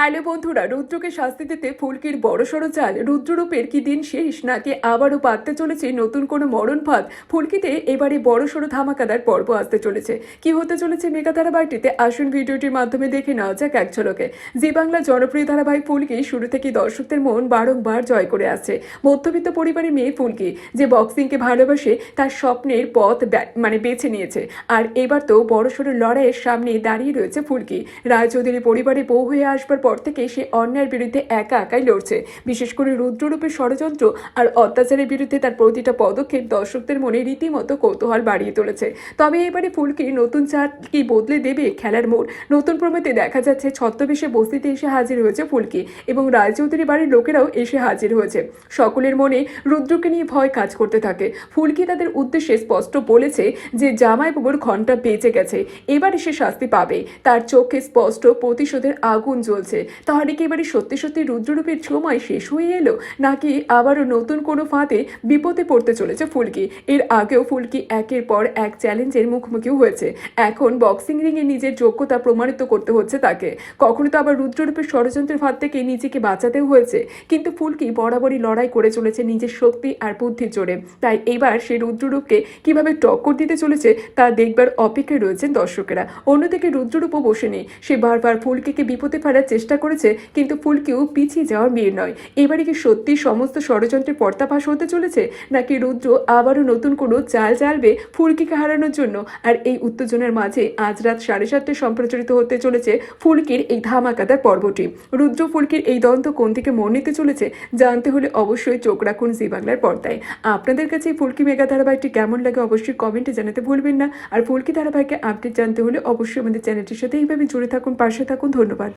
Hello বন্ধুরা, রুদ্রকে শাস্তি দিতে ফুলকির বড়সড় চাল রুদ্ররূপের কি দিন শেষ, নাকি আবারও পাততে চলেছে নতুন কোনো মরণ ফাঁদ ফুলকিতে এবারে বড়সড় ধামাকাদার পর্ব আসতে চলেছে। কি হতে চলেছে মেগা ধারাবাহিকটিতে আসুন ভিডিওটির মাধ্যমে দেখে নেওয়া যাক এক ঝলকে। জি বাংলা জনপ্রিয় ধারাবাহিক ফুলকি শুরু থেকে দর্শকদের মন বারংবার জয় করে আসছে। মধ্যবিত্ত পরিবারের মেয়ে ফুলকি, যে বক্সিংকে ভালোবাসে, তার স্বপ্নের পথ মানে বেছে নিয়েছে। আর এবার তো বড়সড় লড়াইয়ের সামনে দাঁড়িয়ে রয়েছে ফুলকি। রায়চৌধুরী পরিবারে বউ হয়ে আসবার পর থেকে সে অন্যায়ের বিরুদ্ধে একা একাই লড়ছে। বিশেষ করে রুদ্ররূপের ষড়যন্ত্র আর অত্যাচারের বিরুদ্ধে তার প্রতিটা পদক্ষেপ দর্শকদের মনে রীতিমতো কৌতূহল বাড়িয়ে তুলেছে। তবে এবারে ফুলকি নতুন চার কি বদলে দেবে খেলার মোড়। নতুন প্রমেতে দেখা যাচ্ছে ছদ্মবেশে বস্তিতে এসে হাজির হয়েছে ফুলকি এবং রায়চৌধুরী বাড়ির লোকেরাও এসে হাজির হয়েছে। সকলের মনে রুদ্রকে নিয়ে ভয় কাজ করতে থাকে। ফুলকি তাদের উদ্দেশ্যে স্পষ্ট বলেছে যে জামাইবাবুর ঘণ্টা বেঁচে গেছে। এবারে সে শাস্তি পাবে। তার চোখে স্পষ্ট প্রতিশোধের আগুন জ্বলছে। তাহলে কি এবারে সত্যি সত্যি রুদ্ররূপের সময় শেষ হয়ে এলো, নাকি আবারও নতুন কোনো ফাঁদে বিপদে পড়তে চলেছে ফুলকি? এর আগেও ফুলকি একের পর এক চ্যালেঞ্জের মুখোমুখিও হয়েছে। এখন বক্সিং রিংয়ে নিজের যোগ্যতা প্রমাণিত করতে হচ্ছে তাকে। কখনো তো আবার রুদ্ররূপের ষড়যন্ত্রের ফাঁদ থেকে নিজেকে বাঁচাতেও হয়েছে। কিন্তু ফুলকি বরাবরই লড়াই করে চলেছে নিজের শক্তি আর বুদ্ধির জোরে। তাই এবার সে রুদ্ররূপকে কীভাবে টক্কর দিতে চলেছে তা দেখবার অপেক্ষায় রয়েছেন দর্শকেরা। অন্যদিকে রুদ্ররূপও বসে নেই সে বারবার ফুলকিকে বিপদে ফেলার চেষ্টা করেছে, কিন্তু ফুলকিও পিছিয়ে যাওয়ার মেয়ে নয়। এবারে কি সত্যি সমস্ত ষড়যন্ত্রের পর্দাফাশ হতে চলেছে? নাকি রুদ্র আবারও নতুন কোনো চাল চালবে ফুলকিকে হারানোর জন্য? আর এই উত্তেজনার মাঝে আজ রাত সাড়ে সাতটায় সম্প্রচারিত হতে চলেছে ফুলকির এই ধামাকাদার পর্বটি। রুদ্র ফুলকির এই দ্বন্দ্ব কোন দিকে মন নিতে চলেছে, জানতে হলে অবশ্যই চোখ রাখুন জি বাংলার পর্দায়। আপনাদের কাছে এই ফুলকি মেগা ধারাবাহিকটি কেমন লাগে অবশ্যই কমেন্টে জানাতে ভুলবেন না। আর ফুলকি ধারাবাহিকে আপডেট জানতে হলে অবশ্যই আমাদের চ্যানেলটির সাথে এইভাবে জুড়ে থাকুন, পাশে থাকুন। ধন্যবাদ।